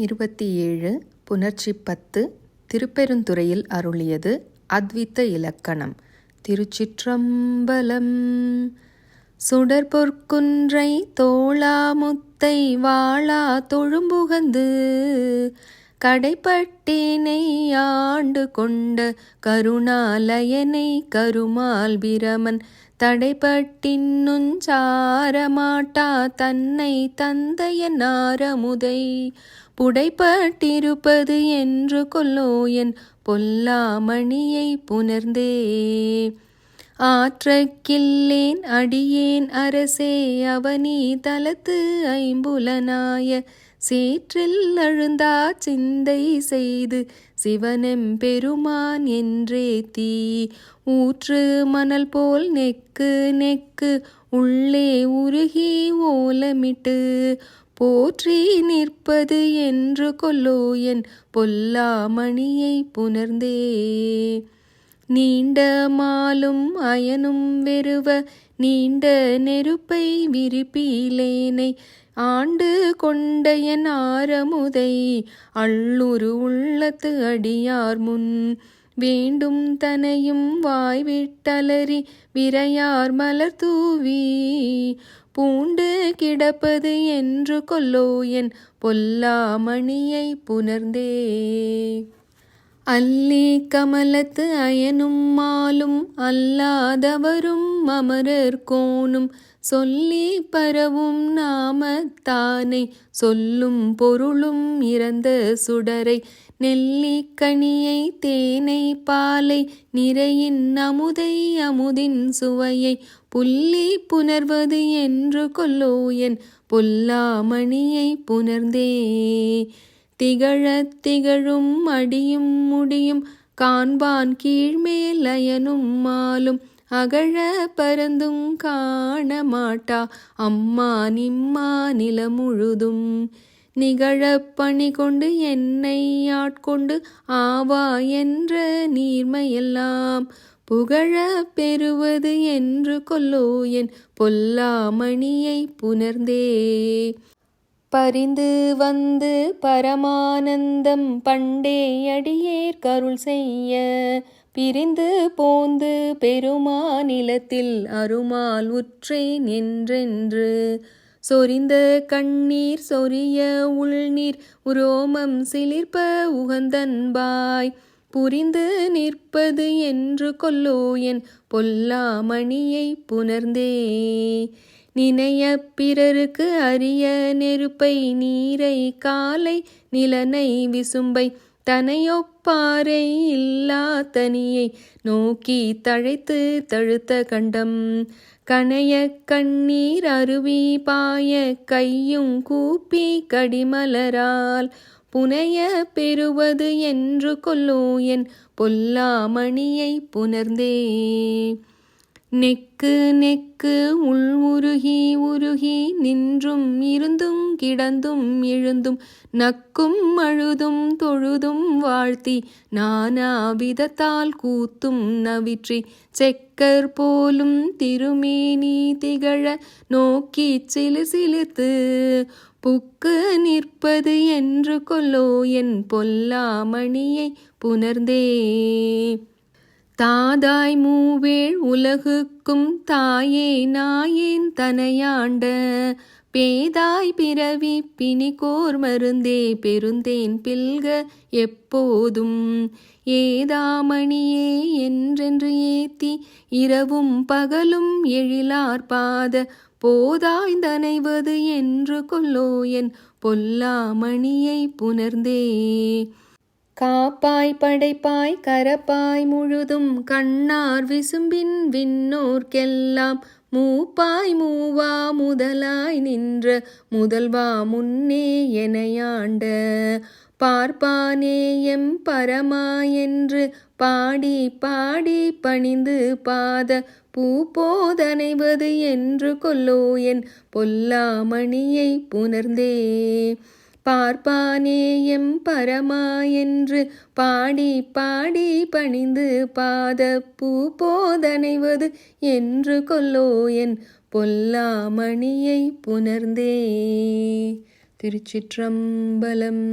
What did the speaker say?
இருபத்தி ஏழு புணர்ச்சி பத்து திருப்பெருந்துறையில் அருளியது அத்வித்த இலக்கணம். திருச்சிற்றம்பலம். சுடற்பொற்குன்றை தோளாமுத்தை வாழா தொழும்புகந்து கடைப்பட்டினை ஆண்டு கொண்ட கருணாலயனை கருமால் பிரமன் தடைப்பட்டின்னுஞ் சாரமாட்டா தன்னை தந்தைய நாரமுதை புடைப்பட்டிருப்பது என்று கொல்லோ என் பொல்லாமணியை புணர்ந்தே. ஆற்றக்கில்லேன் அடியேன் அரசே அவனி தலத்து ஐம்புலனாய சேற்றில் அழுந்தா சிந்தை செய்து சிவனெம் பெருமான் என்றே தீ. ஊற்று மணல் போல் நெக்கு நெக்கு உள்ளே உருகி ஓலமிட்டு. போற்றி நிற்பது என்று கொல்லோ என் பொல்லாமணியை புணர்ந்தே. நீண்ட மாலும் அயனும் வெறுவ நீண்ட நெருப்பை விரிப்பிலேனை ஆண்டு கொண்ட ஆரமுதை அள்ளுரு உள்ளத்து அடியார் முன். வேண்டும் தனையும் வாய்விட்டலறி விரையார் மலர் தூவி. பூண்டு கிடப்பது என்று கொல்லோ என் பொல்லாமணியை புணர்ந்தே. அல்லி கமலத்து அயனும் மாலும் அல்லாதவரும் அமரர் கோணும். சொல்லி பரவும் நாமத்தானை சொல்லும் பொருளும் இறந்த சுடரை. நெல்லிக்கனியை தேனை பாலை நிறையின் அமுதை அமுதின் சுவையை. புள்ளி புணர்வது என்று கொல்லோ என் பொல்லாமணியை புணர்ந்தே. திகழத் திகழும் அடியும் முடியும். காண்பான் கீழ்மேல் அயனும் மாலும். அகழ பரந்தும் காண மாட்டா. அம்மா நிம்மா நிலமுழுதும். நிகழப் பணி கொண்டு என்னை ஆட்கொண்டு ஆவா என்ற நீர்மையெல்லாம். புகழ பெறுவது என்று கொல்லோ என் பொல்லாமணியை புணர்ந்தே. பரிந்து வந்து பரமானந்தம் பண்டே அடியேர் கருள் செய்ய. பிரிந்து போந்து பெருமாநிலத்தில் அருமால் உற்றேன் என்றென்று சொரிந்த கண்ணீர் சொரிய உள்நீர் உரோமம் சிலிர்ப்ப உகந்தன்பாய் புரிந்து நிற்பது என்று கொல்லோ என் பொல்லாமணியை புணர்ந்தே. நினைய பிறருக்கு அரிய நெருப்பை நீரை காலை நிலனை விசும்பை தனையொப்பாரை இல்லா தனியை நோக்கி தழைத்து தழுத்த கண்டம். கணைய கண்ணீர் அருவி பாய கையும் கூப்பி கடிமலரால் புனைய பெறுவது என்று கொல்லோ என் பொல்லாமணியை புணர்ந்தே. நெக்கு நெக்கு உள் உருகி உருகி நின்றும் இருந்தும் கிடந்தும் எழுந்தும் நக்கும் அழுதும் தொழுதும் வாழ்த்தி நானாவிதத்தால் கூத்தும் நவிற்றி செக்கர் போலும் திருமேனி திகழ நோக்கி சிலு சிலுத்து புக்கு நிற்பது என்று கொல்லோ என் பொல்லாமணியை புணர்ந்தே. தாதாய் மூவேள் உலகுக்கும் தாயே நாயேன் தனையாண்ட. பேதாய் பிறவி பிணிகோர் மருந்தே பெருந்தேன் பில்க எப்போதும். ஏதாமணியே என்றென்று ஏத்தி இரவும் பகலும் எழிலார் பாத. போதாய்ந்தனைவது என்று கொல்லோ என் பொல்லாமணியை புணர்ந்தே. காப்பாய் படைப்பாய் கரப்பாய் முழுதும் கண்ணார் விசும்பின் விண்ணோர்க்கெல்லாம். மூப்பாய் மூவா முதலாய் நின்ற முதல்வா முன்னே எனையாண்ட. பார்ப்பானே எம் பரமா என்று பாடி பாடி பணிந்து பாத. பூ போதனைவது என்று கொல்லோ என் பொல்லாமணியை புணர்ந்தே. பார்ப்பானேயம் பரமா என்று பாடி பாடி பணிந்து பாதப்பூ போதனைவது என்று கொல்லோ என் பொல்லாமணியை புணர்ந்தே. திருச்சிற்றம்பலம்